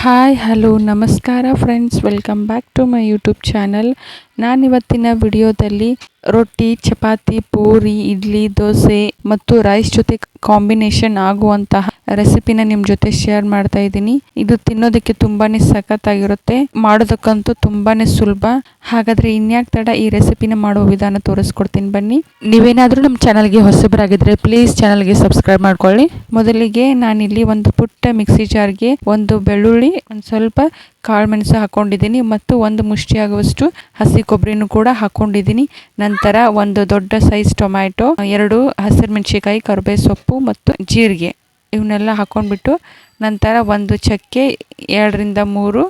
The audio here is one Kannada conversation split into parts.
ಹಾಯ್ ಹಲೋ ನಮಸ್ಕಾರ friends welcome back to my YouTube channel ನಾನಿವತ್ತಿನ ವಿಡಿಯೋದಲ್ಲಿ ರೊಟ್ಟಿ, ಚಪಾತಿ, ಪೂರಿ, ಇಡ್ಲಿ, ದೋಸೆ ಮತ್ತು ರೈಸ್ ಜೊತೆ ಕಾಂಬಿನೇಷನ್ ಆಗುವಂತಹ ರೆಸಿಪಿನ ನಿಮ್ಮ ಜೊತೆ ಶೇರ್ ಮಾಡ್ತಾ ಇದ್ದೀನಿ. ಇದು ತಿನ್ನೋದಕ್ಕೆ ತುಂಬಾನೇ ಸಖತ್ತಾಗಿರುತ್ತೆ. ಮಾಡೋದಕ್ಕಂತೂ ತುಂಬಾನೇ ಸುಲಭ. ಹಾಗಾದ್ರೆ ಇನ್ಯಾಕ್ ತಡ ಈ ರೆಸಿಪಿನ ಮಾಡುವ ವಿಧಾನ ತೋರಿಸ್ಕೊಡ್ತೀನಿ ಬನ್ನಿ. ನೀವೇನಾದರೂ ನಮ್ಮ ಚಾನಲ್ಗೆ ಹೊಸಬರಾಗಿದ್ರೆ ಪ್ಲೀಸ್ ಚಾನಲ್ಗೆ ಸಬ್ಸ್ಕ್ರೈಬ್ ಮಾಡ್ಕೊಳ್ಳಿ. ಮೊದಲಿಗೆ ನಾನಿಲ್ಲಿ ಒಂದು ಪುಟ್ಟ ಮಿಕ್ಸಿ ಜಾರ್ಗೆ ಒಂದು ಬೆಳ್ಳುಳ್ಳಿ, ಒಂದು ಸ್ವಲ್ಪ ಕಾಳು ಮೆಣಸು ಹಾಕೊಂಡಿದ್ದೀನಿ ಮತ್ತು ಒಂದು ಮುಷ್ಟಿ ಆಗುವಷ್ಟು ಹಸಿ ಕೊಬ್ಬರಿನೂ ಕೂಡ ಹಾಕೊಂಡಿದ್ದೀನಿ. ನಂತರ ಒಂದು ದೊಡ್ಡ ಸೈಜ್ ಟೊಮ್ಯಾಟೊ, ಎರಡು ಹಸಿರು ಮೆಣಸಿಕಾಯಿ ಕರಿಬೇವು ಸೊಪ್ಪು ಮತ್ತು ಜೀರಿಗೆ. ಇವನ್ನೆಲ್ಲ ಹಾಕೊಂಡ್ಬಿಟ್ಟು ನಂತರ ಒಂದು ಚಕ್ಕೆ, ಎರಡರಿಂದ ಮೂರು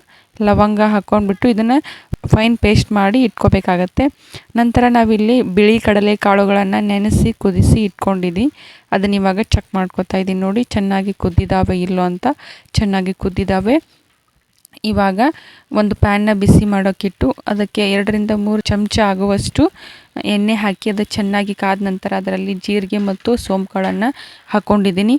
ಲವಂಗ ಹಾಕ್ಕೊಂಡ್ಬಿಟ್ಟು ಇದನ್ನು ಫೈನ್ ಪೇಸ್ಟ್ ಮಾಡಿ ಇಟ್ಕೋಬೇಕಾಗತ್ತೆ. ನಂತರ ನಾವಿಲ್ಲಿ ಬಿಳಿ ಕಡಲೆ ಕಾಳುಗಳನ್ನು ನೆನೆಸಿ ಕುದಿಸಿ ಇಟ್ಕೊಂಡಿದ್ದೀನಿ ಅದನ್ನ ಇವಾಗ ಚೆಕ್ ಮಾಡ್ಕೊತಾ ಇದ್ದೀನಿ ನೋಡಿ, ಚೆನ್ನಾಗಿ ಕುದ್ದಿದ್ದಾವೆ ಇಲ್ಲೋ ಅಂತ. ಚೆನ್ನಾಗಿ ಕುದ್ದಿದ್ದಾವೆ ಇವಾಗ ಒಂದು ಪ್ಯಾನ್ನ ಬಿಸಿ ಮಾಡೋಕ್ಕಿಟ್ಟು ಅದಕ್ಕೆ ಎರಡರಿಂದ ಮೂರು ಚಮಚ ಆಗುವಷ್ಟು ಎಣ್ಣೆ ಹಾಕಿ ಅದು ಚೆನ್ನಾಗಿ ಕಾದ ನಂತರ ಅದರಲ್ಲಿ ಜೀರಿಗೆ ಮತ್ತು ಸೋಂಪುಗಳನ್ನು ಹಾಕ್ಕೊಂಡಿದ್ದೀನಿ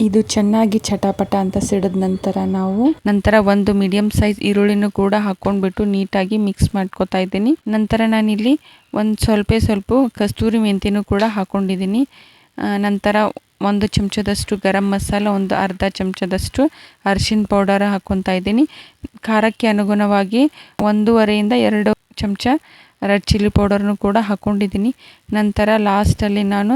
ಇದು ಚೆನ್ನಾಗಿ ಚಟಾಪಟ ಅಂತ ಸಿಡಿದ ನಂತರ ನಾವು ನಂತರ ಒಂದು ಮೀಡಿಯಂ ಸೈಜ್ ಈರುಳ್ಳಿನೂ ಕೂಡ ಹಾಕೊಂಡ್ಬಿಟ್ಟು ನೀಟಾಗಿ ಮಿಕ್ಸ್ ಮಾಡ್ಕೊತಾ ಇದ್ದೀನಿ. ನಂತರ ನಾನಿಲ್ಲಿ ಒಂದು ಸ್ವಲ್ಪ ಸ್ವಲ್ಪ ಕಸ್ತೂರಿ ಮೆಂತಿನೂ ಕೂಡ ಹಾಕೊಂಡಿದ್ದೀನಿ. ನಂತರ ಒಂದು ಚಮಚದಷ್ಟು ಗರಂ ಮಸಾಲ, ಒಂದು ಅರ್ಧ ಚಮಚದಷ್ಟು ಅರಿಶಿನ ಪೌಡರ್ ಹಾಕ್ಕೊತಾ ಇದ್ದೀನಿ. ಖಾರಕ್ಕೆ ಅನುಗುಣವಾಗಿ ಒಂದೂವರೆಯಿಂದ ಎರಡು ಚಮಚ ರೆಡ್ ಚಿಲ್ಲಿ ಪೌಡರ್ನು ಕೂಡ ಹಾಕ್ಕೊಂಡಿದ್ದೀನಿ ನಂತರ ಲಾಸ್ಟಲ್ಲಿ ನಾನು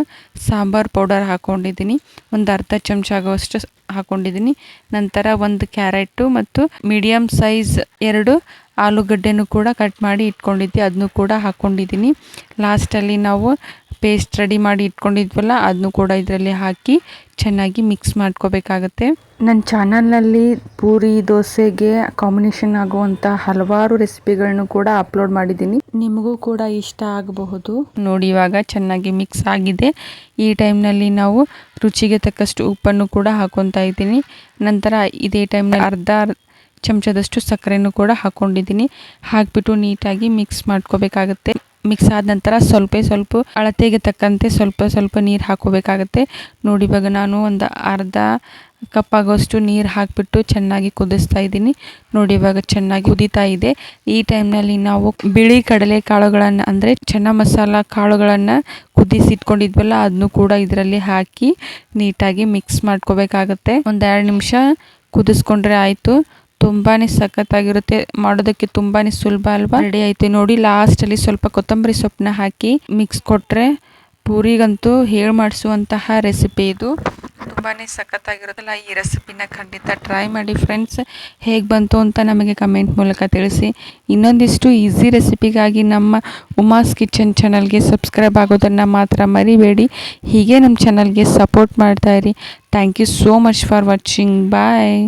ಸಾಂಬಾರು ಪೌಡರ್ ಹಾಕ್ಕೊಂಡಿದ್ದೀನಿ ಒಂದು ಅರ್ಧ ಚಮಚ ಆಗುವಷ್ಟು ಹಾಕ್ಕೊಂಡಿದ್ದೀನಿ ನಂತರ ಒಂದು ಕ್ಯಾರೆಟು ಮತ್ತು ಮೀಡಿಯಮ್ ಸೈಜ್ ಎರಡು ಆಲೂಗಡ್ಡೆನೂ ಕೂಡ ಕಟ್ ಮಾಡಿ ಇಟ್ಕೊಂಡಿದ್ದೆ. ಅದನ್ನು ಕೂಡ ಹಾಕ್ಕೊಂಡಿದ್ದೀನಿ ಲಾಸ್ಟಲ್ಲಿ ನಾವು ಪೇಸ್ಟ್ ರೆಡಿ ಮಾಡಿ ಇಟ್ಕೊಂಡಿದ್ವಲ್ಲ ಅದನ್ನು ಕೂಡ ಇದರಲ್ಲಿ ಹಾಕಿ ಚೆನ್ನಾಗಿ ಮಿಕ್ಸ್ ಮಾಡ್ಕೋಬೇಕಾಗತ್ತೆ. ನನ್ನ ಚಾನಲ್ನಲ್ಲಿ ಪೂರಿ ದೋಸೆಗೆ ಕಾಂಬಿನೇಷನ್ ಆಗುವಂಥ ಹಲವಾರು ರೆಸಿಪಿಗಳನ್ನು ಕೂಡ ಅಪ್ಲೋಡ್ ಮಾಡಿದ್ದೀನಿ. ನಿಮಗೂ ಕೂಡ ಇಷ್ಟ ಆಗಬಹುದು. ನೋಡಿ ಇವಾಗ ಚೆನ್ನಾಗಿ ಮಿಕ್ಸ್ ಆಗಿದೆ. ಈ ಟೈಮ್ನಲ್ಲಿ ನಾವು ರುಚಿಗೆ ತಕ್ಕಷ್ಟು ಉಪ್ಪನ್ನು ಕೂಡ ಹಾಕೊತಾ ಇದ್ದೀನಿ. ನಂತರ ಇದೇ ಟೈಮ್ನಲ್ಲಿ ಅರ್ಧ ಚಮಚದಷ್ಟು ಸಕ್ಕರೆನೂ ಕೂಡ ಹಾಕ್ಕೊಂಡಿದ್ದೀನಿ ಹಾಕ್ಬಿಟ್ಟು ನೀಟಾಗಿ ಮಿಕ್ಸ್ ಮಾಡ್ಕೋಬೇಕಾಗತ್ತೆ. ಮಿಕ್ಸ್ ಆದ ನಂತರ ಸ್ವಲ್ಪ ಸ್ವಲ್ಪ ಅಳತೆಗೆ ತಕ್ಕಂತೆ ಸ್ವಲ್ಪ ಸ್ವಲ್ಪ ನೀರು ಹಾಕೋಬೇಕಾಗತ್ತೆ. ನೋಡಿ, ಇವಾಗ ನಾನು ಒಂದು ಅರ್ಧ ಕಪ್ ಆಗೋಷ್ಟು ನೀರು ಹಾಕಿಬಿಟ್ಟು ಚೆನ್ನಾಗಿ ಕುದಿಸ್ತಾ ಇದ್ದೀನಿ. ನೋಡಿ, ಇವಾಗ ಚೆನ್ನಾಗಿ ಕುದೀತಾ ಇದೆ. ಈ ಟೈಮ್ನಲ್ಲಿ ನಾವು ಬಿಳಿ ಕಡಲೆ ಕಾಳುಗಳನ್ನು ಅಂದರೆ ಚೆನ್ನ ಮಸಾಲ ಕಾಳುಗಳನ್ನು ಕುದಿಸಿ ಇಟ್ಕೊಂಡಿದ್ವಲ್ಲ ಅದನ್ನು ಕೂಡ ಇದರಲ್ಲಿ ಹಾಕಿ ನೀಟಾಗಿ ಮಿಕ್ಸ್ ಮಾಡ್ಕೋಬೇಕಾಗತ್ತೆ. ಒಂದು ಎರಡು ನಿಮಿಷ ಕುದಿಸ್ಕೊಂಡ್ರೆ ಆಯಿತು. ತುಂಬಾ ಸಖತ್ತಾಗಿರುತ್ತೆ. ಮಾಡೋದಕ್ಕೆ ತುಂಬಾ ಸುಲಭ ಅಲ್ವಾ? ರೆಡಿ ಆಯ್ತು. ನೋಡಿ ಲಾಸ್ಟಲ್ಲಿ ಸ್ವಲ್ಪ ಕೊತ್ತಂಬರಿ ಸೊಪ್ಪನ್ನ ಹಾಕಿ ಮಿಕ್ಸ್ ಕೊಟ್ಟರೆ ಪೂರಿಗಂತೂ ಹೇಳಿ ಮಾಡಿಸುವಂತಹ ರೆಸಿಪಿ ಇದು. ತುಂಬಾ ಸಖತ್ತಾಗಿರುತ್ತಲ್ಲ ಈ ರೆಸಿಪಿನ ಖಂಡಿತ ಟ್ರೈ ಮಾಡಿ ಫ್ರೆಂಡ್ಸ್ ಹೇಗೆ ಬಂತು ಅಂತ ನಮಗೆ ಕಮೆಂಟ್ ಮೂಲಕ ತಿಳಿಸಿ. ಇನ್ನೊಂದಿಷ್ಟು ಈಸಿ ರೆಸಿಪಿಗಾಗಿ ನಮ್ಮ ಉಮಾಸ್ ಕಿಚನ್ ಚಾನಲ್ಗೆ ಸಬ್ಸ್ಕ್ರೈಬ್ ಆಗೋದನ್ನು ಮಾತ್ರ ಮರಿಬೇಡಿ. ಹೀಗೆ ನಮ್ಮ ಚಾನಲ್ಗೆ support ಮಾಡ್ತಾಯಿರಿ thank you so much for watching bye